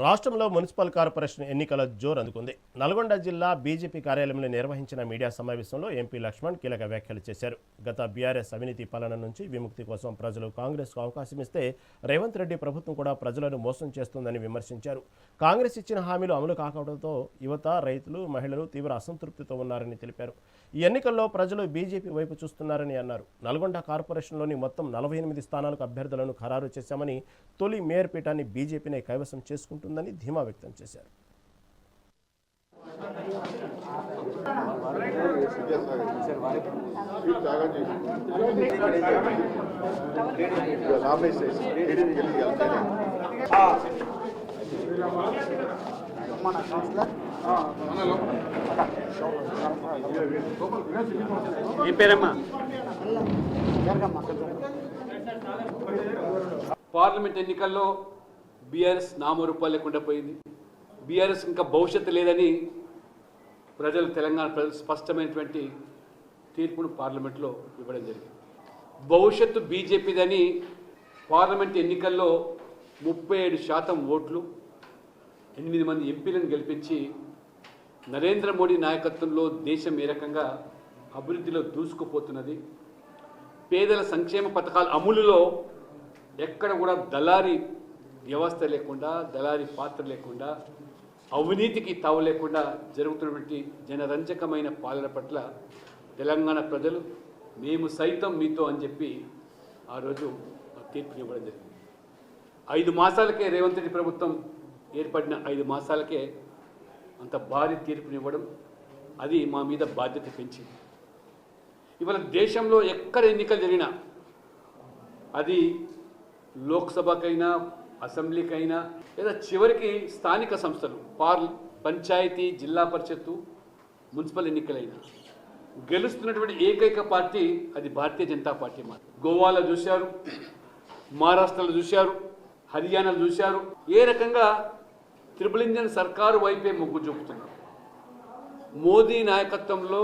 రాష్ట్రంలో municipal corporation ఎన్నికల జోరు అందుకుంది. నల్గొండ జిల్లా బీజేపీ కార్యాలయంలో నిర్వహించిన మీడియా సమావేశంలో ఎంపీ లక్ష్మణ్ కీలక వ్యాఖ్యలు చేశారు. గత బీఆర్ఎస్ అవినీతి పాలన నుంచి విముక్తి కోసం ప్రజలు కాంగ్రెస్కు అవకాశం ఇస్తే రేవంత్ రెడ్డి ప్రభుత్వం కూడా ప్రజలను మోసం చేస్తుందని విమర్శించారు. కాంగ్రెస్ ఇచ్చిన హామీలు అమలు కాకపోవడంతో యువత రైతులు మహిళలు తీవ్ర అసంతృప్తితో ఉన్నారని తెలిపారు. ఈ ఎన్నికల్లో ప్రజలు బీజేపీ వైపు చూస్తున్నారని అన్నారు. నల్గొండ కార్పొరేషన్లోని మొత్తం నలభై ఎనిమిది స్థానాలకు అభ్యర్థులను ఖరారు చేశామని తొలి మేయర్ పీఠాన్ని బీజేపీనే కైవసం చేసుకుంటుందని ధీమా వ్యక్తం చేశారు. ఏం పేరమ్మా? పార్లమెంట్ ఎన్నికల్లో బీఆర్ఎస్ నామరూపాలు లేకుండా పోయింది. బీఆర్ఎస్ ఇంకా భవిష్యత్తు లేదని ప్రజలు తెలంగాణ ప్రజలు స్పష్టమైనటువంటి తీర్పును పార్లమెంట్లో ఇవ్వడం జరిగింది. భవిష్యత్తు బీజేపీదని పార్లమెంట్ ఎన్నికల్లో ముప్పై ఏడు శాతం ఓట్లు ఎనిమిది మంది ఎంపీలను గెలిపించి నరేంద్ర మోడీ నాయకత్వంలో దేశం ఏ రకంగా అభివృద్ధిలో దూసుకుపోతున్నది. పేదల సంక్షేమ పథకాల అమలులో ఎక్కడ కూడా దళారీ వ్యవస్థ లేకుండా దళారి పాత్ర లేకుండా అవినీతికి తావు లేకుండా జరుగుతున్నటువంటి జనరంజకమైన పాలన పట్ల తెలంగాణ ప్రజలు మేము సైతం మీతో అని చెప్పి ఆ రోజు తీర్పునివ్వడం జరిగింది. ఐదు మాసాలకే రేవంత్ రెడ్డి ప్రభుత్వం ఏర్పడిన ఐదు మాసాలకే అంత భారీ తీర్పునివ్వడం అది మా మీద బాధ్యత పెంచింది. ఇవాళ దేశంలో ఎక్కడ ఎన్నికలు జరిగినా అది లోక్సభకైనా అసెంబ్లీకైనా లేదా చివరికి స్థానిక సంస్థలు పార్ పంచాయతీ జిల్లా పరిషత్తు మున్సిపల్ ఎన్నికలైనా. గెలుస్తున్నటువంటి ఏకైక పార్టీ అది భారతీయ జనతా పార్టీ మాత్రం. గోవాలో చూశారు మహారాష్ట్రలో చూశారు హర్యానాలో చూశారు. ఏ రకంగా త్రిపుల్ ఇంజన్ సర్కారు వైపే మొగ్గు చూపుతున్నారు. మోదీ నాయకత్వంలో